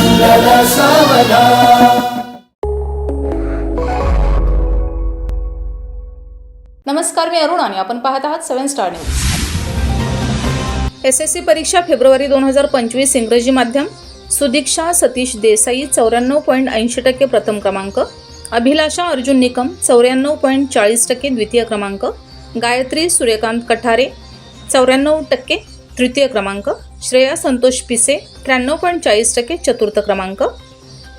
मंगल नमस्कार मी अरुण आणि आपण पाहत आहात seven star news. S S C परीक्षा फेब्रुवारी दोन हजार पंचवीस इंग्रजी माध्यम सुदीक्षा सतीश देसाई चौऱ्याण्णव पॉईंट ऐंशी टक्के प्रथम क्रमांक अभिलाषा अर्जुन निकम चौऱ्याण्णव पॉईंट चाळीस टक्के द्वितीय क्रमांक गायत्री सूर्यकांत कठारे चौऱ्याण्णव टक्के तृतीय क्रमांक श्रेया संतोष पिसे त्र्याण्णव पॉईंट चाळीस टक्के चतुर्थ क्रमांक.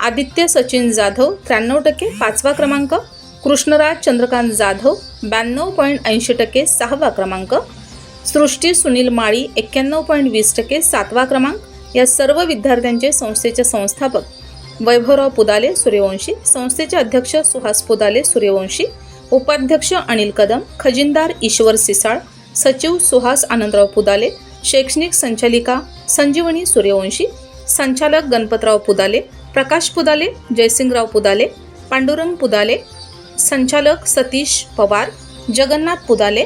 आदित्य सचिन जाधव त्र्याण्णव टक्के पाचवा क्रमांक. कृष्णराज चंद्रकांत जाधव ब्याण्णव पॉईंट ऐंशी टक्के सहावा क्रमांक. सृष्टी सुनील माळी एक्क्याण्णव पॉईंट वीस टक्के सातवा क्रमांक. या सर्व विद्यार्थ्यांचे संस्थेचे संस्थापक वैभवराव पुदाले सूर्यवंशी. संस्थेचे अध्यक्ष सुहास पुदाले सूर्यवंशी. उपाध्यक्ष अनिल कदम खजिनदार ईश्वर सिसाळ सचिव सुहास आनंदराव पुदाले शैक्षणिक संचालिका संजीवनी सूर्यवंशी संचालक गणपतराव पुदाले प्रकाश पुदाले जयसिंगराव पुदाले पांडुरंग पुदाले संचालक सतीश पवार जगन्नाथ पुदाले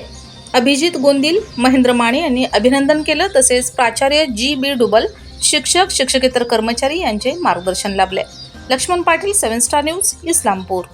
अभिजित गोंदिल महेंद्र माने यांनी अभिनंदन केलं. तसेच प्राचार्य जी बी डुबल शिक्षक शिक्षकेतर कर्मचारी यांचे मार्गदर्शन लाभले. Laxman Patil seven star news Islampur.